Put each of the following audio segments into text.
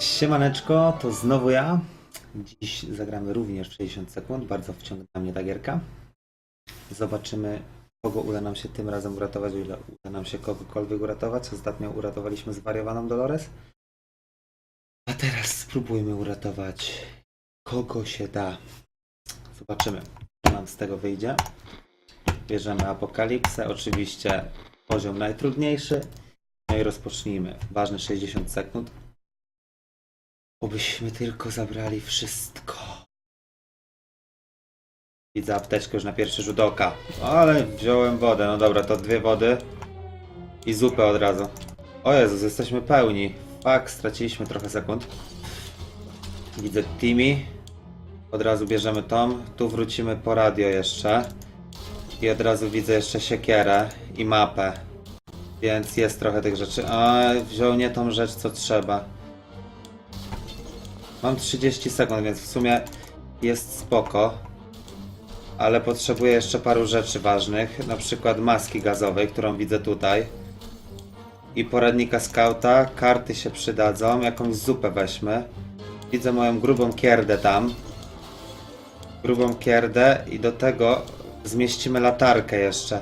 Siemaneczko, to znowu ja. Dziś zagramy również w 60 sekund. Bardzo wciągnęła mnie ta gierka. Zobaczymy, kogo uda nam się tym razem uratować, ile uda nam się kogokolwiek uratować. Ostatnio uratowaliśmy zwariowaną Dolores. A teraz spróbujmy uratować kogo się da. Zobaczymy, co nam z tego wyjdzie. Bierzemy Apokalipsę, oczywiście poziom najtrudniejszy. No i rozpocznijmy. Ważne 60 sekund. Obyśmy tylko zabrali wszystko. Widzę apteczkę już na pierwszy rzut oka. Ale wziąłem wodę. No dobra, to dwie wody. I zupę od razu. O Jezus, jesteśmy pełni. Fuck, straciliśmy trochę sekund. Widzę Timmy. Od razu bierzemy tom. Tu wrócimy po radio jeszcze. I od razu widzę jeszcze siekierę i mapę. Więc jest trochę tych rzeczy. A wziął nie tą rzecz, co trzeba. Mam 30 sekund, więc w sumie jest spoko. Ale potrzebuję jeszcze paru rzeczy ważnych. Na przykład maski gazowej, którą widzę tutaj. I poradnika skauta. Karty się przydadzą. Jakąś zupę weźmy. Widzę moją grubą kierdę tam. Grubą kierdę i do tego zmieścimy latarkę jeszcze.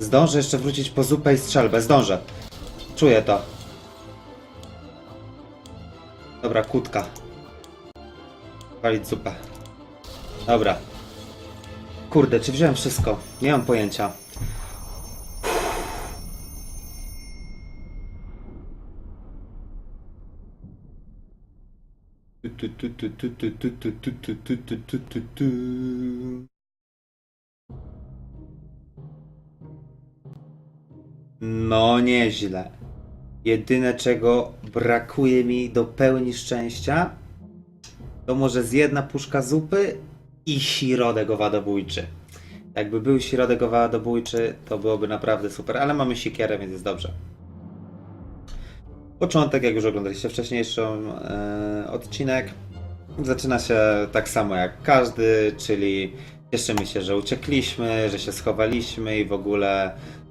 Zdążę jeszcze wrócić po zupę i strzelbę. Zdążę. Czuję to. Dobra, kutka. Walić zupę. Dobra. Kurde, czy wziąłem wszystko? Nie mam pojęcia. No nieźle. Jedyne czego brakuje mi do pełni szczęścia to może z jedna puszka zupy i środek owadobójczy. Jakby był środek owadobójczy, to byłoby naprawdę super, ale mamy siekierę, więc jest dobrze. Początek, jak już oglądaliście wcześniejszy e, odcinek, zaczyna się tak samo jak każdy, czyli cieszymy się, że uciekliśmy, że się schowaliśmy i w ogóle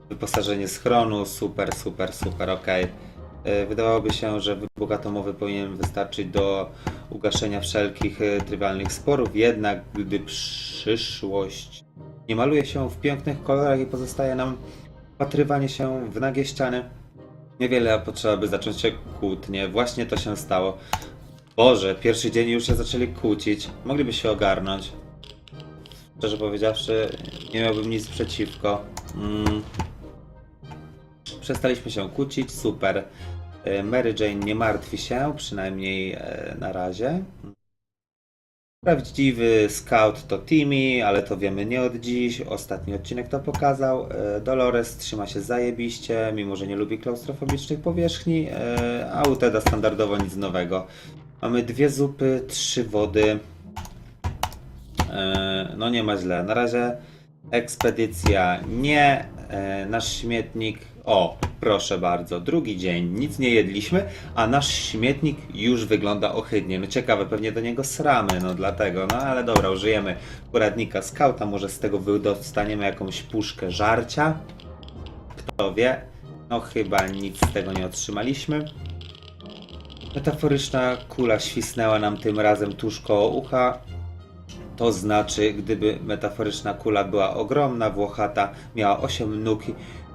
wyposażenie schronu, super, super, super, okej. E, Wydawałoby się, że wybuch atomowy powinien wystarczyć do ugaszenia wszelkich e, trywialnych sporów, jednak gdy przyszłość nie maluje się w pięknych kolorach i pozostaje nam wpatrywanie się w nagie ściany, niewiele potrzeba, by zacząć się kłótnie. Właśnie to się stało. Boże, pierwszy dzień już się zaczęli kłócić. Mogliby się ogarnąć. Szczerze powiedziawszy, nie miałbym nic przeciwko. Mm. Przestaliśmy się kłócić, super. E, Mary Jane nie martwi się, przynajmniej e, na razie. Prawdziwy scout to Timmy, ale to wiemy nie od dziś. Ostatni odcinek to pokazał. E, Dolores trzyma się zajebiście, mimo że nie lubi klaustrofobicznych powierzchni, a u Teda standardowo nic nowego. Mamy dwie zupy, trzy wody. No nie ma źle. Na razie ekspedycja nie. Nasz śmietnik. O, proszę bardzo, drugi dzień, nic nie jedliśmy, a nasz śmietnik już wygląda ohydnie. No ciekawe, pewnie do niego sramy, no dlatego, no ale dobra, użyjemy poradnika skauta, może z tego dostaniemy jakąś puszkę żarcia. Kto wie? No chyba nic z tego nie otrzymaliśmy. Metaforyczna kula świsnęła nam tym razem tuż koło ucha. To znaczy, gdyby metaforyczna kula była ogromna, włochata, miała 8 nóg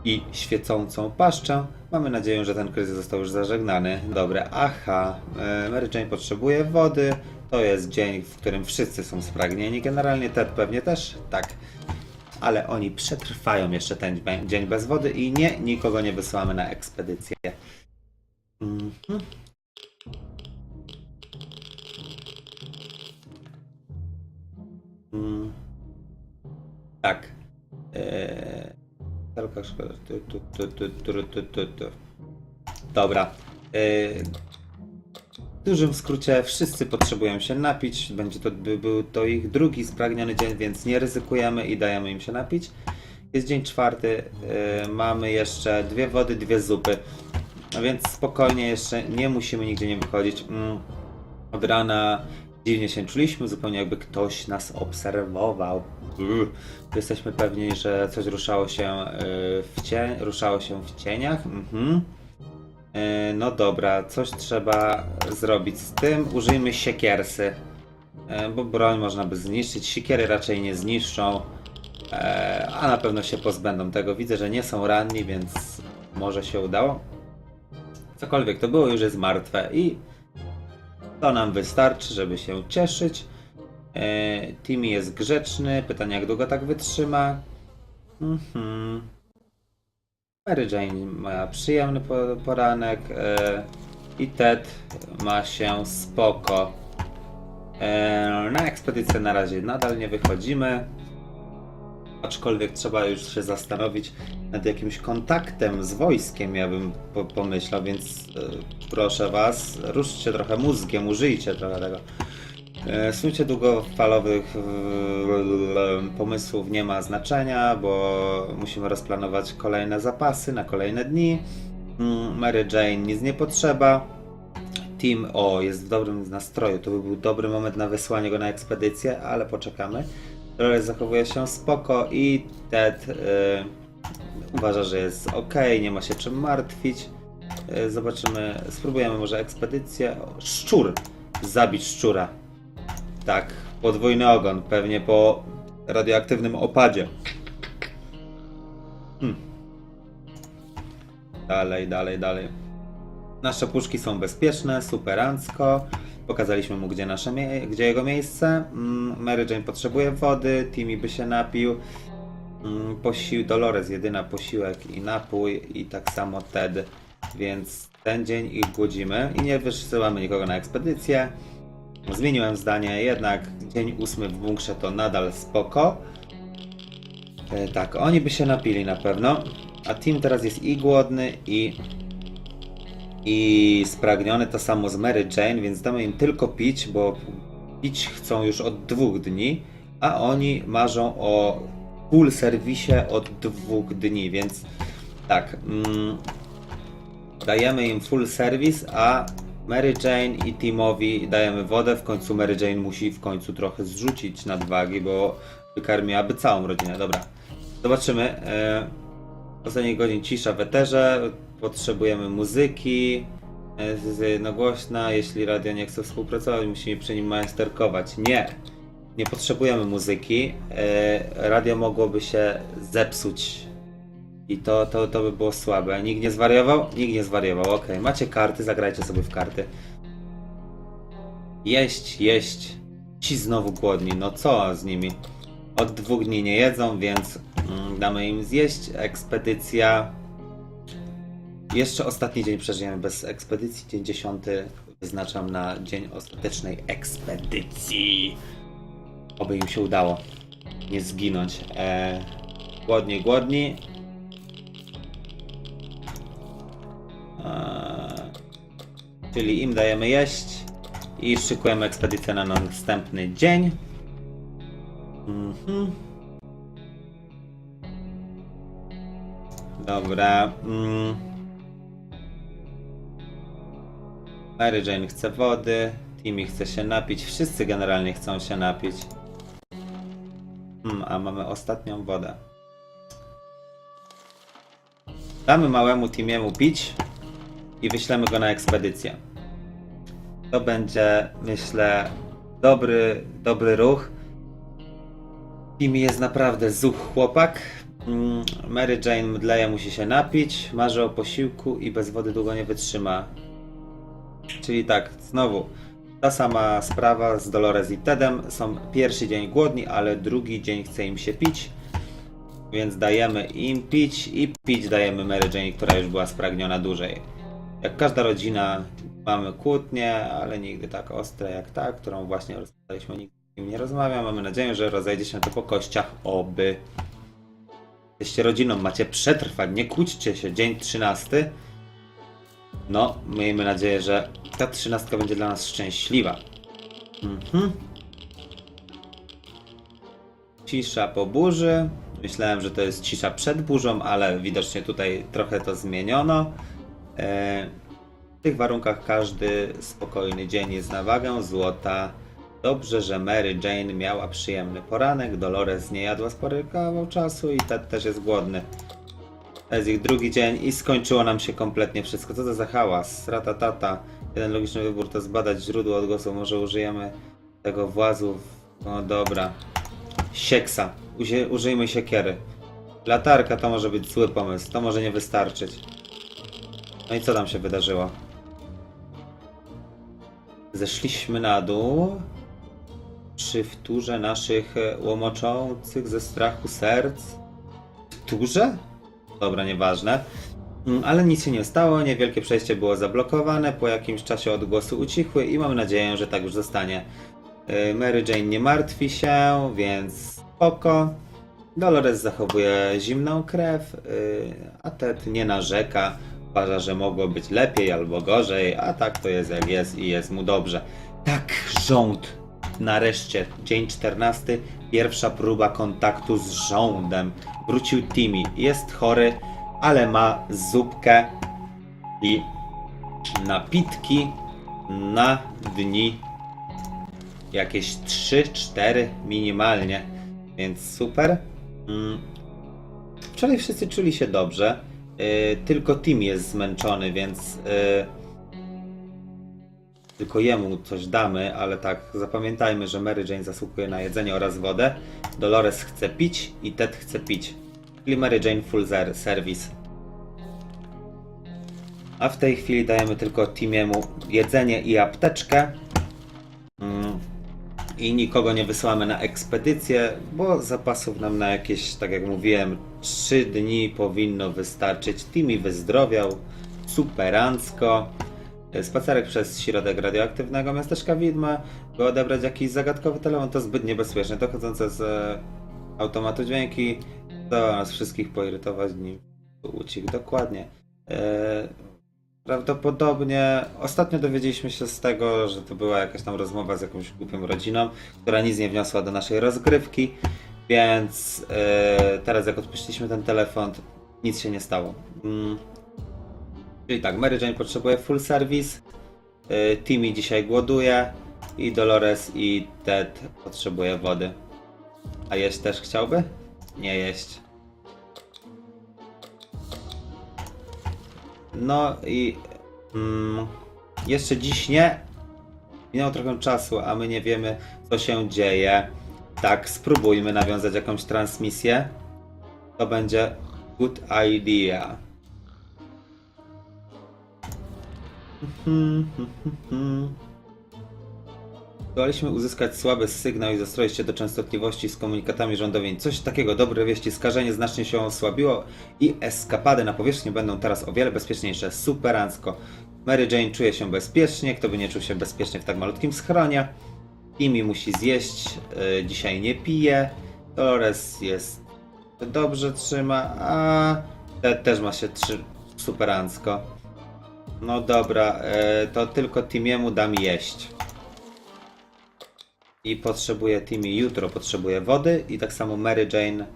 i świecącą paszczę, mamy nadzieję, że ten kryzys został już zażegnany. Dobre, aha, e, Mary Jane potrzebuje wody. To jest dzień, w którym wszyscy są spragnieni. Generalnie Ted pewnie też, tak. Ale oni przetrwają jeszcze ten dzień bez wody i nie, nikogo nie wysyłamy na ekspedycję. Mhm. Mm. Talka szkoda. Tu, tu, tu, tu, tu, tu, tu, tu. Dobra. Eee, w dużym skrócie wszyscy potrzebują się napić. Będzie to by był to ich drugi spragniony dzień, więc nie ryzykujemy i dajemy im się napić. Jest dzień czwarty. Eee, mamy jeszcze dwie wody, dwie zupy. No więc spokojnie jeszcze nie musimy nigdzie nie wychodzić. Mm. Od rana dziwnie się czuliśmy, zupełnie jakby ktoś nas obserwował. Jesteśmy pewni, że coś ruszało się y, w cień, ruszało się w cieniach. Mhm. E, No dobra, coś trzeba zrobić z tym. Użyjmy siekiersy. E, Bo broń można by zniszczyć. Siekiery raczej nie zniszczą. E, A na pewno się pozbędą tego. Widzę, że nie są ranni, więc może się udało. Cokolwiek to było, już jest martwe i to nam wystarczy, żeby się cieszyć. E, Timmy jest grzeczny. Pytanie, jak długo tak wytrzyma. Mhm. Mary Jane ma przyjemny po- poranek e, i Ted ma się spoko. E, na ekspedycję na razie nadal nie wychodzimy. Aczkolwiek trzeba już się zastanowić nad jakimś kontaktem z wojskiem, ja bym po pomyślał, więc proszę Was, ruszcie trochę mózgiem, użyjcie trochę tego. E, Słuchajcie, długofalowych e, pomysłów nie ma znaczenia, bo musimy rozplanować kolejne zapasy na kolejne dni. Mm, Mary Jane nic nie potrzeba. Tim, o, jest w dobrym nastroju. To by był dobry moment na wysłanie go na ekspedycję, ale poczekamy. Dolores zachowuje się spoko i Ted e, uważa, że jest ok, nie ma się czym martwić. E, Zobaczymy, spróbujemy może ekspedycję. Szczur! Zabić szczura. Tak, podwójny ogon, pewnie po radioaktywnym opadzie. Hmm. Dalej, dalej, dalej. Nasze puszki są bezpieczne, superancko. Pokazaliśmy mu, gdzie, nasze gdzie jego miejsce. Mm, Mary Jane potrzebuje wody, Timmy by się napił. Mm, Posił Dolores, jedyna posiłek i napój, i tak samo Ted. Więc ten dzień ich głodzimy i nie wysyłamy nikogo na ekspedycję. Zmieniłem zdanie, jednak dzień ósmy w bunkrze to nadal spoko. E, tak, oni by się napili na pewno. A Tim teraz jest i głodny, i i spragniony to samo z Mary Jane, więc damy im tylko pić, bo pić chcą już od dwóch dni, a oni marzą o full serwisie od dwóch dni, więc tak, mm, dajemy im full service, a Mary Jane i Timowi dajemy wodę, w końcu Mary Jane musi w końcu trochę zrzucić nadwagi, bo wykarmiłaby całą rodzinę. Dobra, zobaczymy. E, ostatnich godzin cisza w eterze, potrzebujemy muzyki, e, jednogłośna, jeśli radio nie chce współpracować, musimy przy nim majsterkować. Nie, nie potrzebujemy muzyki, e, radio mogłoby się zepsuć i to, to, to by było słabe. Nikt nie zwariował? Nikt nie zwariował, okej. Macie karty, zagrajcie sobie w karty. Jeść, jeść. Ci znowu głodni, no co z nimi? Od dwóch dni nie jedzą, więc mm, damy im zjeść. Ekspedycja. Jeszcze ostatni dzień przeżyjemy bez ekspedycji. Dzień dziesiąty wyznaczam na dzień ostatecznej ekspedycji. Oby im się udało nie zginąć. E, głodni, głodni. Czyli im dajemy jeść i szykujemy ekspedycję na następny dzień. Mhm. Dobra. Mm. Mary Jane chce wody, Timmy chce się napić, wszyscy generalnie chcą się napić. Hmm, a mamy ostatnią wodę. Damy małemu Timiemu pić i wyślemy go na ekspedycję. To będzie, myślę, dobry, dobry ruch. Timmy jest naprawdę zuch chłopak. Mm, Mary Jane mdleje, musi się napić, marzy o posiłku i bez wody długo nie wytrzyma. Czyli tak, znowu ta sama sprawa z Dolores i Tedem. Są pierwszy dzień głodni, ale drugi dzień chce im się pić. Więc dajemy im pić i pić dajemy Mary Jane, która już była spragniona dłużej. Jak każda rodzina mamy kłótnie, ale nigdy tak ostre jak ta, którą właśnie rozmawialiśmy, nikt z nim nie rozmawia. Mamy nadzieję, że rozejdzie się to po kościach, oby. Jesteście rodziną, macie przetrwać, nie kłóćcie się. Dzień 13. No, miejmy nadzieję, że ta trzynastka będzie dla nas szczęśliwa. Mhm. Cisza po burzy. Myślałem, że to jest cisza przed burzą, ale widocznie tutaj trochę to zmieniono. E, w tych warunkach każdy spokojny dzień jest na wagę złota. Dobrze, że Mary Jane miała przyjemny poranek, Dolores nie jadła spory kawał czasu i Ted też jest głodny. To jest ich drugi dzień i skończyło nam się kompletnie wszystko. Co to za hałas? Ratatata. Jeden logiczny wybór to zbadać źródło odgłosu. Może użyjemy tego włazu. O dobra. Sieksa. Użyjmy siekiery. Latarka to może być zły pomysł. To może nie wystarczyć. No i co tam się wydarzyło? Zeszliśmy na dół. Przy wtórze naszych e, łomoczących ze strachu serc. Wtórze? Dobra, nieważne. Mm, Ale nic się nie stało, niewielkie przejście było zablokowane, po jakimś czasie odgłosy ucichły i mam nadzieję, że tak już zostanie. Yy, Mary Jane nie martwi się, więc spoko. Dolores zachowuje zimną krew, yy, a Ted nie narzeka. Uważa, że mogło być lepiej albo gorzej, a tak to jest jak jest i jest mu dobrze. Tak, rząd. Nareszcie, dzień 14, pierwsza próba kontaktu z rządem. Wrócił Timmy. Jest chory, ale ma zupkę i napitki na dni jakieś 3-4 minimalnie, więc super. Mm. Wczoraj wszyscy czuli się dobrze, yy, tylko Tim jest zmęczony, więc yy, tylko jemu coś damy, ale tak zapamiętajmy, że Mary Jane zasługuje na jedzenie oraz wodę, Dolores chce pić i Ted chce pić, czyli Mary Jane full ser- service. A w tej chwili dajemy tylko Timiemu jedzenie i apteczkę. I nikogo nie wysyłamy na ekspedycję, bo zapasów nam na jakieś, tak jak mówiłem, 3 dni powinno wystarczyć. Timi wyzdrowiał superancko. Spacerek przez środek radioaktywnego miasteczka Widma, by odebrać jakiś zagadkowy telefon, to zbyt niebezpieczne. Dochodzące z e, automatu dźwięki, to nas wszystkich poirytować nim uciekł. Dokładnie. E, Prawdopodobnie ostatnio dowiedzieliśmy się z tego, że to była jakaś tam rozmowa z jakąś głupią rodziną, która nic nie wniosła do naszej rozgrywki, więc e, teraz jak odpuściliśmy ten telefon, nic się nie stało. Mm. Czyli tak, Mary Jane potrzebuje full service, e, Timmy dzisiaj głoduje i Dolores i Ted potrzebuje wody. A jeść też chciałby? Nie jeść. No i mm, jeszcze dziś nie. Minęło trochę czasu, a my nie wiemy, co się dzieje. Tak, spróbujmy nawiązać jakąś transmisję. To będzie good idea. Zdołaliśmy uzyskać słaby sygnał i zastroić się do częstotliwości z komunikatami rządowymi. Coś takiego, dobre wieści, skażenie znacznie się osłabiło i eskapady na powierzchni będą teraz o wiele bezpieczniejsze. Superancko. Mary Jane czuje się bezpiecznie, kto by nie czuł się bezpiecznie w tak malutkim schronie. Imi musi zjeść, y, dzisiaj nie pije. Dolores jest dobrze trzyma, a też ma się trzy superancko. No dobra, y, to tylko Timiemu dam jeść. I potrzebuje Timmy jutro, potrzebuje wody i tak samo Mary Jane.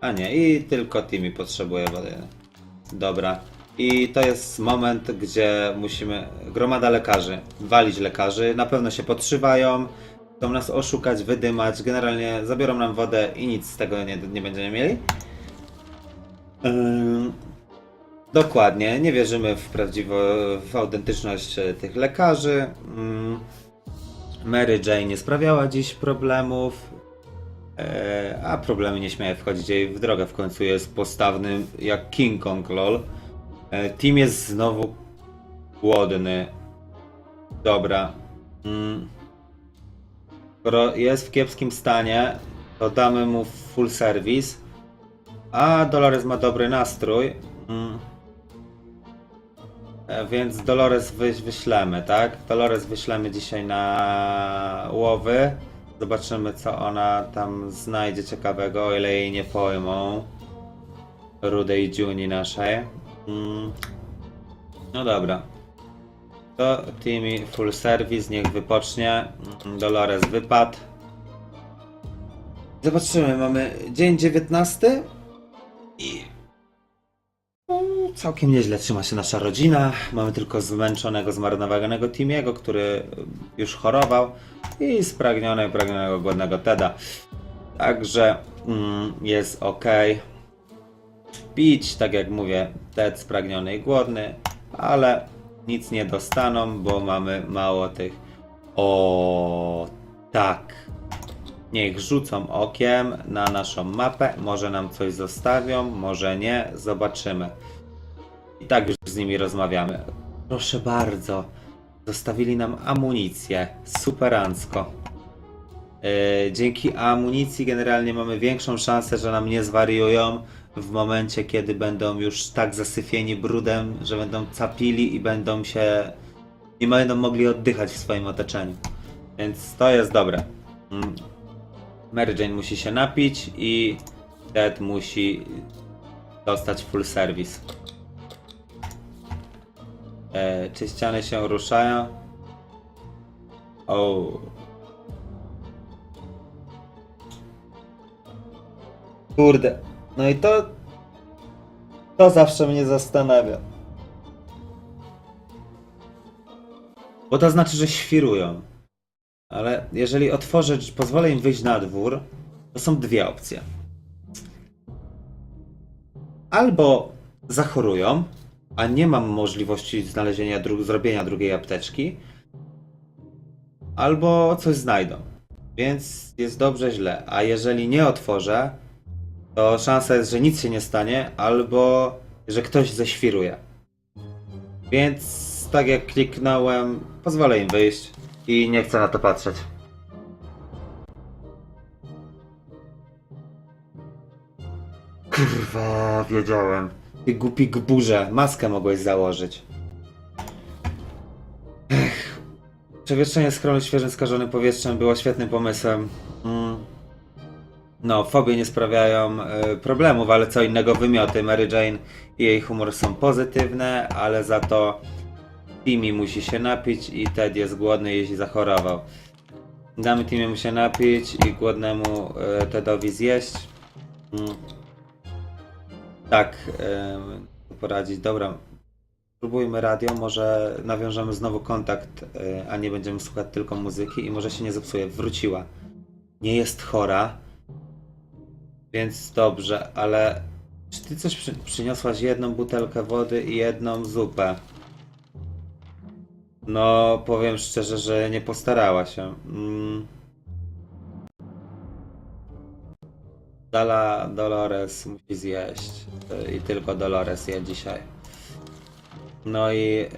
A nie, i tylko Timmy potrzebuje wody. Dobra. I to jest moment, gdzie musimy. Gromada lekarzy, walić lekarzy, na pewno się podszywają, chcą nas oszukać, wydymać, generalnie zabiorą nam wodę i nic z tego nie, nie będziemy mieli. Dokładnie, nie wierzymy w prawdziwo, w autentyczność e, tych lekarzy. Ym, Mary Jane nie sprawiała dziś problemów, e, a problemy nie śmieją wchodzić jej w drogę. W końcu jest postawny jak King Kong lol. E, Team jest znowu głodny. Dobra. Mm. Skoro jest w kiepskim stanie, to damy mu full service. A Dolores ma dobry nastrój. E, Więc Dolores wy, wyślemy, tak? Dolores wyślemy dzisiaj na łowy. Zobaczymy, co ona tam znajdzie ciekawego, o ile jej nie pojmą. Rudej Juni naszej. Mm. No dobra. To Timmy full service, niech wypocznie. Mm, Dolores wypadł. Zobaczymy, mamy dzień 19 i Całkiem nieźle trzyma się nasza rodzina. Mamy tylko zmęczonego, zmarnowanego Timiego, który już chorował i spragnionego, pragnionego, głodnego Teda. Także mm, jest ok. pić, tak jak mówię, Ted spragniony i głodny, ale nic nie dostaną, bo mamy mało tych. O, tak. Niech rzucą okiem na naszą mapę, może nam coś zostawią, może nie, zobaczymy. I tak już z nimi rozmawiamy. Proszę bardzo, zostawili nam amunicję, superancko. Yy, dzięki amunicji generalnie mamy większą szansę, że nam nie zwariują w momencie, kiedy będą już tak zasyfieni brudem, że będą capili i będą się. nie będą mogli oddychać w swoim otoczeniu. Więc to jest dobre. Mm. Mary Jane musi się napić i Ted musi dostać full service. E, czy ściany się ruszają? O. Kurde. No i to. To zawsze mnie zastanawia. Bo to znaczy, że świrują. Ale jeżeli otworzę, pozwolę im wyjść na dwór, to są dwie opcje. Albo zachorują, a nie mam możliwości znalezienia dru- zrobienia drugiej apteczki, albo coś znajdą. Więc jest dobrze, źle. A jeżeli nie otworzę, to szansa jest, że nic się nie stanie, albo że ktoś zeświruje. Więc tak jak kliknąłem, pozwolę im wyjść i nie chcę na to patrzeć. Kurwa, wiedziałem. Ty głupi gburze, maskę mogłeś założyć. Ech. Przewieszczenie schronu świeżym skażonym powietrzem było świetnym pomysłem. Mm. No, fobie nie sprawiają e, problemów, ale co innego wymioty. Mary Jane i jej humor są pozytywne, ale za to Timmy musi się napić i Ted jest głodny, jeśli zachorował. Damy Timmy mu się napić i głodnemu e, Tedowi zjeść. Mm. Tak, em, poradzić. Dobra. Spróbujmy radio, może nawiążemy znowu kontakt, e, a nie będziemy słuchać tylko muzyki i może się nie zepsuje. Wróciła. Nie jest chora, więc dobrze, ale czy ty coś przy, przyniosłaś jedną butelkę wody i jedną zupę? No, powiem szczerze, że nie postarała się. Mm. Dala Dolores musi zjeść. Y, I tylko Dolores je dzisiaj. No i yy,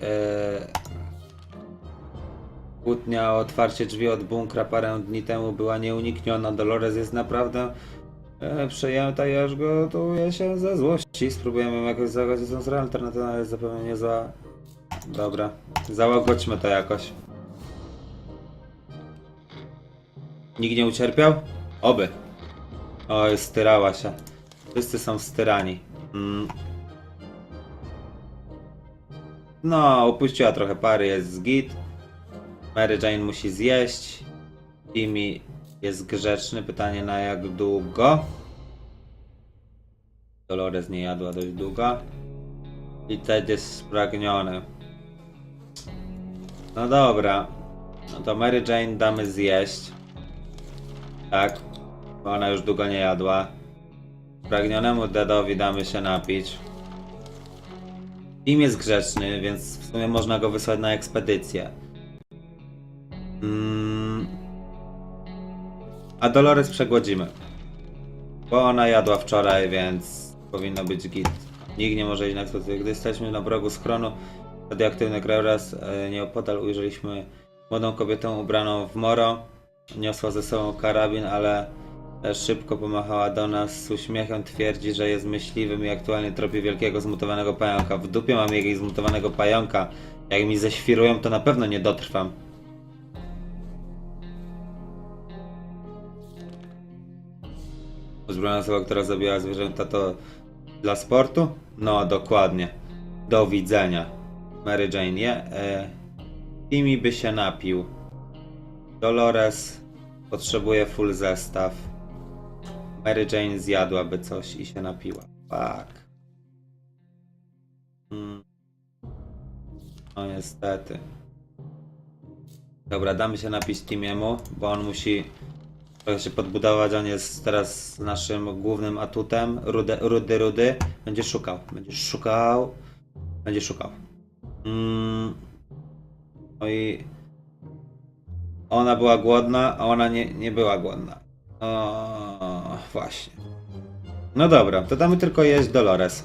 kłótnia o otwarcie drzwi od bunkra parę dni temu była nieunikniona. Dolores jest naprawdę e, przejęta i aż gotuje się ze złości. Spróbujemy jakoś zagodzić z alternatywna jest zapewne niezła. Dobra, załagodźmy to jakoś. Nikt nie ucierpiał? Oby. Oj, styrała się. Wszyscy są styrani. Mm. No, upuściła trochę pary, jest z git. Mary Jane musi zjeść. Timmy jest grzeczny. Pytanie na jak długo? Dolores nie jadła dość długo. I Ted jest spragniony. No dobra. No to Mary Jane damy zjeść. Tak. Bo ona już długo nie jadła. Spragnionemu Deadowi damy się napić. Im jest grzeczny, więc w sumie można go wysłać na ekspedycję. Mm. A Dolores przegłodzimy. Bo ona jadła wczoraj, więc powinno być git. Nikt nie może iść na ekspedycję. Gdy jesteśmy na progu schronu, radioaktywny krajobraz e, nieopodal ujrzeliśmy młodą kobietę ubraną w moro. Niosła ze sobą karabin, ale szybko pomachała do nas z uśmiechem. Twierdzi, że jest myśliwym i aktualnie tropi wielkiego zmutowanego pająka. W dupie mam jakiegoś zmutowanego pająka. Jak mi ześwirują, to na pewno nie dotrwam. Uzbrojona osoba, która zabijała zwierzęta, to dla sportu? No, dokładnie. Do widzenia. Mary Jane je. E, Timmy by się napił. Dolores potrzebuje full zestaw. Mary Jane zjadłaby coś i się napiła. Fuck. Hmm. No niestety. Dobra, damy się napić Timiemu, bo on musi trochę się podbudować. On jest teraz naszym głównym atutem. Rudy, rudy, rudy. Będzie szukał. Będzie szukał. Będzie szukał. Mm. No i ona była głodna, a ona nie, nie była głodna. O, właśnie. No dobra, to damy tylko jeść Dolores.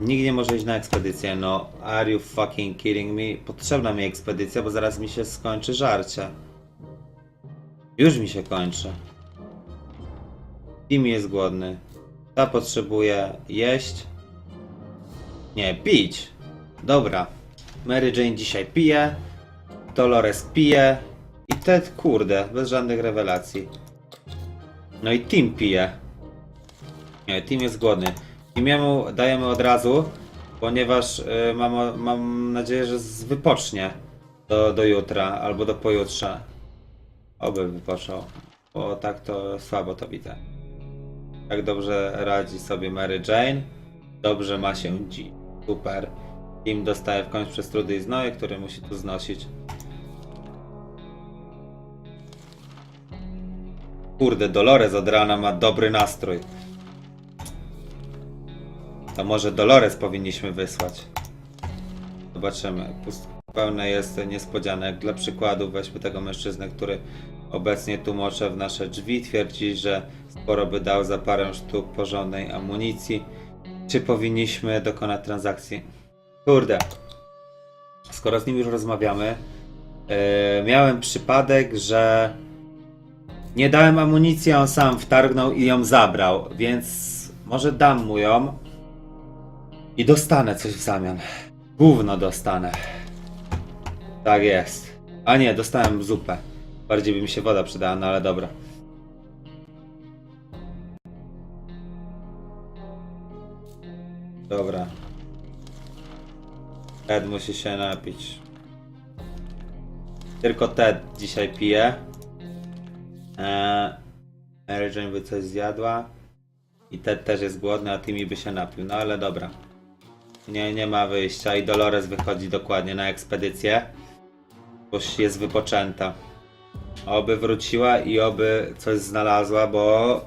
Nikt nie może iść na ekspedycję, no. Are you fucking kidding me? Potrzebna mi ekspedycja, bo zaraz mi się skończy żarcie. Już mi się kończy. Tim jest głodny. Ta potrzebuje jeść. Nie, pić. Dobra. Mary Jane dzisiaj pije. Dolores pije. I Ted, kurde, bez żadnych rewelacji. No i Tim pije. Nie, Tim jest głodny. Imiemu dajemy od razu, ponieważ y, mam, mam nadzieję, że wypocznie do, do jutra albo do pojutrze. Oby wypoczął, bo tak to słabo to widzę. Tak dobrze radzi sobie Mary Jane. Dobrze ma się dziś. Super. Tim dostaje w końcu przez trudy i znoje, które musi tu znosić. Kurde, Dolores od rana ma dobry nastrój. To może Dolores powinniśmy wysłać. Zobaczymy. Pełne jest niespodzianek. Dla przykładu weźmy tego mężczyznę, który obecnie tłumaczy w nasze drzwi. Twierdzi, że sporo by dał za parę sztuk porządnej amunicji. Czy powinniśmy dokonać transakcji? Kurde. Skoro z nim już rozmawiamy, yy, miałem przypadek, że nie dałem amunicji, on sam wtargnął i ją zabrał, więc może dam mu ją i dostanę coś w zamian. Gówno dostanę. Tak jest. A nie, dostałem zupę. Bardziej by mi się woda przydała, no ale dobra. Dobra. Ted musi się napić. Tylko Ted dzisiaj pije. Eee, Mary Jane by coś zjadła. I Ted też jest głodny, a Timmy by się napił. No ale dobra. Nie, nie ma wyjścia. I Dolores wychodzi dokładnie na ekspedycję. Bo jest wypoczęta. Oby wróciła i oby coś znalazła, bo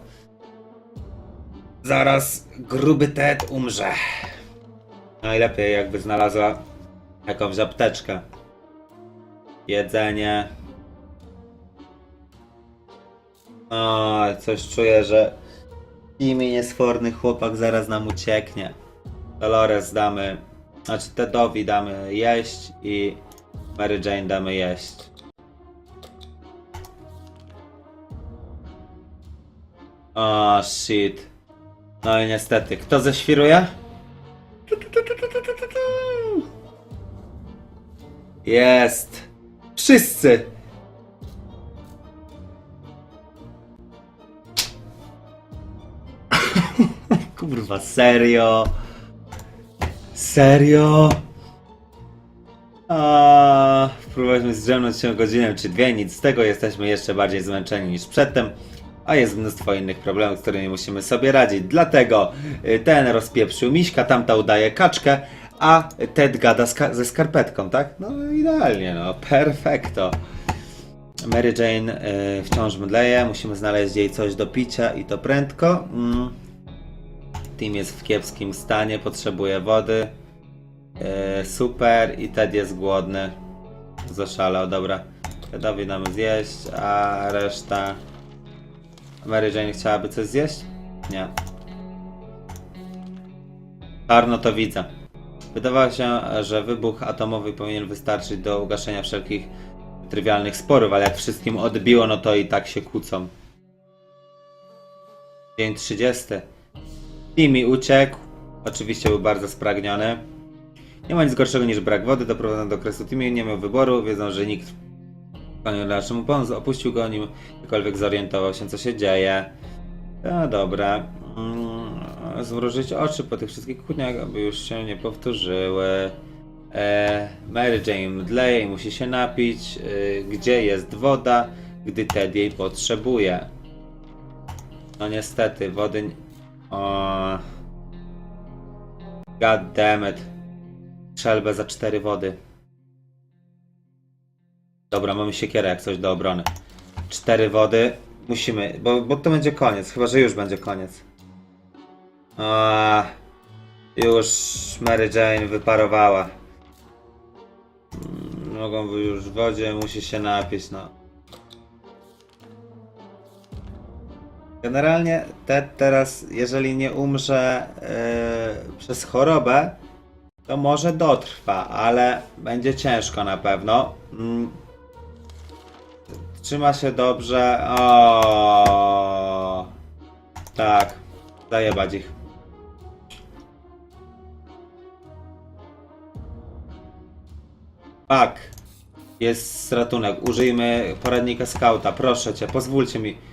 zaraz gruby Ted umrze. Najlepiej jakby znalazła jakąś apteczkę. Jedzenie. No, coś czuję, że imię niesforny chłopak zaraz nam ucieknie. Dolores damy, znaczy Tedowi damy jeść i Mary Jane damy jeść. O, oh, shit. No i niestety, kto zeświruje? Jest! Wszyscy! Kurwa, serio? Serio? A, próbowaliśmy zdrzemnąć się godzinę czy dwie, nic z tego, jesteśmy jeszcze bardziej zmęczeni niż przedtem, a jest mnóstwo innych problemów, z którymi musimy sobie radzić. Dlatego y, ten rozpieprzył miśka, tamta udaje kaczkę, a Ted gada ska- ze skarpetką, tak? No idealnie, no, perfekto. Mary Jane y, wciąż mdleje, musimy znaleźć jej coś do picia i to prędko. Mm. Tim jest w kiepskim stanie, potrzebuje wody. E, super i Ted jest głodny. Zaszalał, dobra. Tedowi damy zjeść, a reszta... Mary Jane chciałaby coś zjeść? Nie. Czarno to widzę. Wydawało się, że wybuch atomowy powinien wystarczyć do ugaszenia wszelkich trywialnych sporów, ale jak wszystkim odbiło, no to i tak się kłócą. Dzień 30. Timmy uciekł. Oczywiście był bardzo spragniony. Nie ma nic gorszego niż brak wody. Doprowadzono do kresu Timmy. Nie miał wyboru. Wiedzą, że nikt nie dalszy mu pomóc. Opuścił go, nim jakkolwiek zorientował się, co się dzieje. No dobra. Mm, Zmrużyć oczy po tych wszystkich kłótniach, aby już się nie powtórzyły. E, Mary Jane mdleje i musi się napić. E, gdzie jest woda, gdy Ted jej potrzebuje? No niestety, wody... O... God damn it. Strzelbę za cztery wody. Dobra, mamy siekierę jak coś do obrony. Cztery wody. Musimy, bo, bo to będzie koniec. Chyba, że już będzie koniec. A, już Mary Jane wyparowała. Mm, Mogą już w wodzie, musi się napić, no. Generalnie te teraz, jeżeli nie umrze yy, przez chorobę, to może dotrwa, ale będzie ciężko na pewno. Mm. Trzyma się dobrze. O, tak, zajebać ich. Tak, jest ratunek. Użyjmy poradnika skauta. Proszę cię, pozwólcie mi.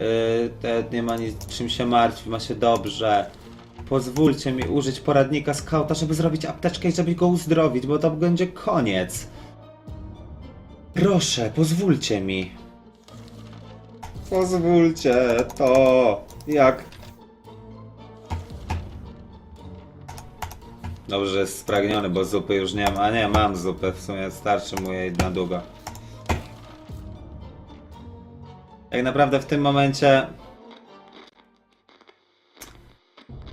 Yy, Ted nie ma nic czym się martwić, ma się dobrze. Pozwólcie mi użyć poradnika skauta, żeby zrobić apteczkę i żeby go uzdrowić, bo to będzie koniec. Proszę, pozwólcie mi. Pozwólcie to. Jak? Dobrze, jest spragniony, bo zupy już nie ma. A nie, mam zupę, w sumie starczy mu jej na długo. Tak naprawdę w tym momencie.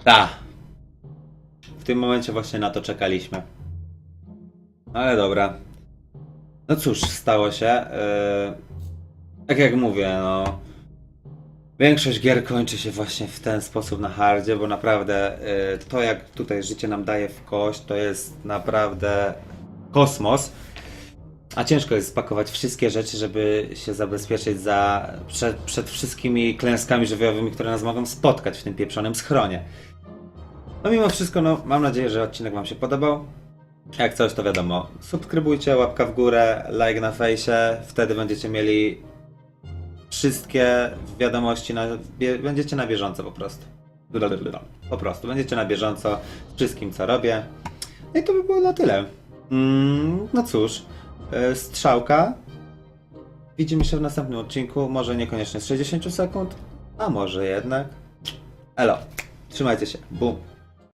Ta. W tym momencie właśnie na to czekaliśmy. Ale dobra. No cóż, stało się. Yy, tak jak mówię, no. Większość gier kończy się właśnie w ten sposób na hardzie, bo naprawdę yy, to jak tutaj życie nam daje w kość, to jest naprawdę kosmos. A ciężko jest spakować wszystkie rzeczy, żeby się zabezpieczyć za, przed, przed wszystkimi klęskami żywiołowymi, które nas mogą spotkać w tym pieprzonym schronie. No mimo wszystko, no, mam nadzieję, że odcinek Wam się podobał. Jak coś, to wiadomo, subskrybujcie, łapka w górę, like na fejsie, wtedy będziecie mieli wszystkie wiadomości, na, będziecie na bieżąco po prostu. Po prostu, będziecie na bieżąco z wszystkim, co robię. No i to by było na tyle. Mm, no cóż, strzałka. Widzimy się w następnym odcinku, może niekoniecznie z 60 sekund, a może jednak. Elo, trzymajcie się, bum.